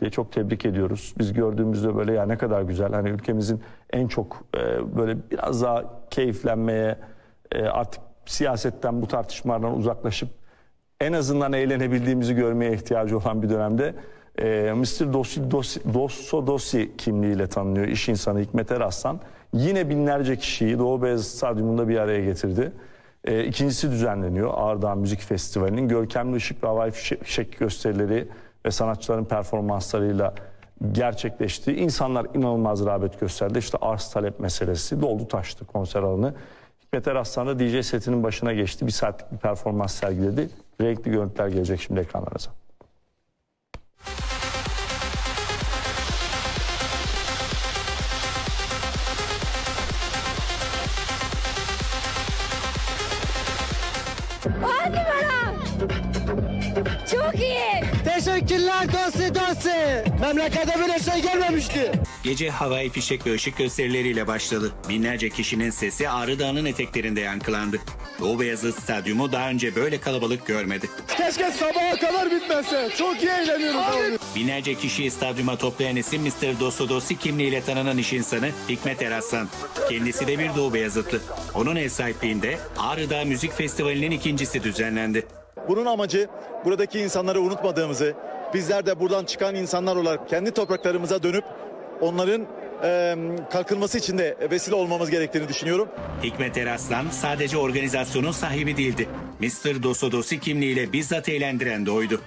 değişikliği. Çok tebrik ediyoruz. Biz gördüğümüzde böyle ya ne kadar güzel. Hani ülkemizin en çok e, böyle biraz daha keyiflenmeye e, artık siyasetten bu tartışmalardan uzaklaşıp en azından eğlenebildiğimizi görmeye ihtiyacı olan bir dönemde e, Mr. Dossi, Dossi, Dosso Dossi kimliğiyle tanınıyor iş insanı Hikmet Eraslan. Yine binlerce kişiyi Doğu Beyazıt Stadyumunda bir araya getirdi. E, ikincisi düzenleniyor Ağrıdağ Müzik Festivali'nin görkemli ışık ve havai fişek gösterileri ve sanatçıların performanslarıyla gerçekleşti. İnsanlar inanılmaz rağbet gösterdi. İşte arz talep meselesi doldu taştı konser alanı. Hikmet Eraslan da DJ setinin başına geçti. Bir saatlik bir performans sergiledi. Renkli görüntüler gelecek şimdi ekranlarınıza. On numara. Çok iyi. Teşekkürler dosti dosti. Memlekete böyle şey gelmemişti. Gece havai fişek ve ışık gösterileriyle başladı. Binlerce kişinin sesi Ağrı Dağı'nın eteklerinde yankılandı. Doğu Beyazıt Stadyumu daha önce böyle kalabalık görmedi. Keşke sabaha kadar bitmese. Çok iyi eğleniyoruz abi. Binlerce kişiyi stadyuma toplayan isim Mr. Dostodosi kimliğiyle tanınan iş insanı Hikmet Eraslan. Kendisi de bir Doğu Beyazıtlı. Onun ev sahipliğinde Ağrı Dağı Müzik Festivali'nin ikincisi düzenlendi. Bunun amacı buradaki insanları unutmadığımızı, bizler de buradan çıkan insanlar olarak kendi topraklarımıza dönüp onların eee, kalkınması için de vesile olmamız gerektiğini düşünüyorum. Hikmet Eraslan sadece organizasyonun sahibi değildi. Mr. Dostodosi kimliğiyle bizzat eğlendiren de oydu.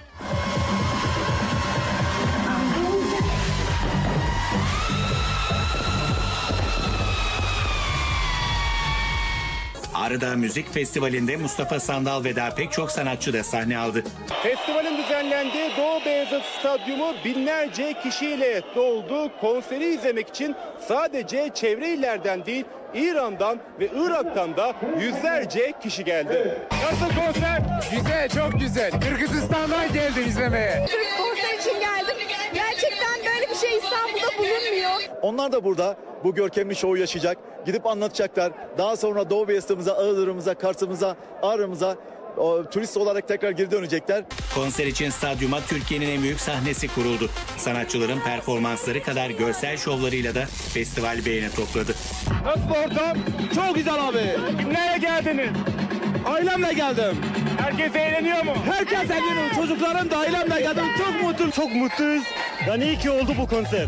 Ağrıdağ Müzik Festivali'nde Mustafa Sandal ve daha pek çok sanatçı da sahne aldı. Festivalin düzenlendiği Doğu Beyazıt Stadyumu binlerce kişiyle doldu. Konseri izlemek için sadece çevre illerden değil İran'dan ve Irak'tan da yüzlerce kişi geldi. Nasıl konser? Güzel, çok güzel. Kırgızistan'dan geldim izlemeye. Türk konser için geldim. Gerçekten böyle bir şey İstanbul'da bulunmuyor. Onlar da burada bu görkemli şovu yaşayacak, gidip anlatacaklar. Daha sonra Doğu Beyazıt'ımıza, Iğdır'ımıza, Kars'ımıza, Ağrı'mıza o, turist olarak tekrar geri dönecekler. Konser için stadyuma Türkiye'nin en büyük sahnesi kuruldu. Sanatçıların performansları kadar görsel şovlarıyla da festival beğeni topladı. Nasıl ortam? Çok güzel abi. Nereye geldiniz? Ailemle geldim. Herkes eğleniyor mu? Herkes eğleniyor. Çocuklarım da ailemle geldim. Çok mutluyum. Çok mutluyuz. Yani iyi ki oldu bu konser.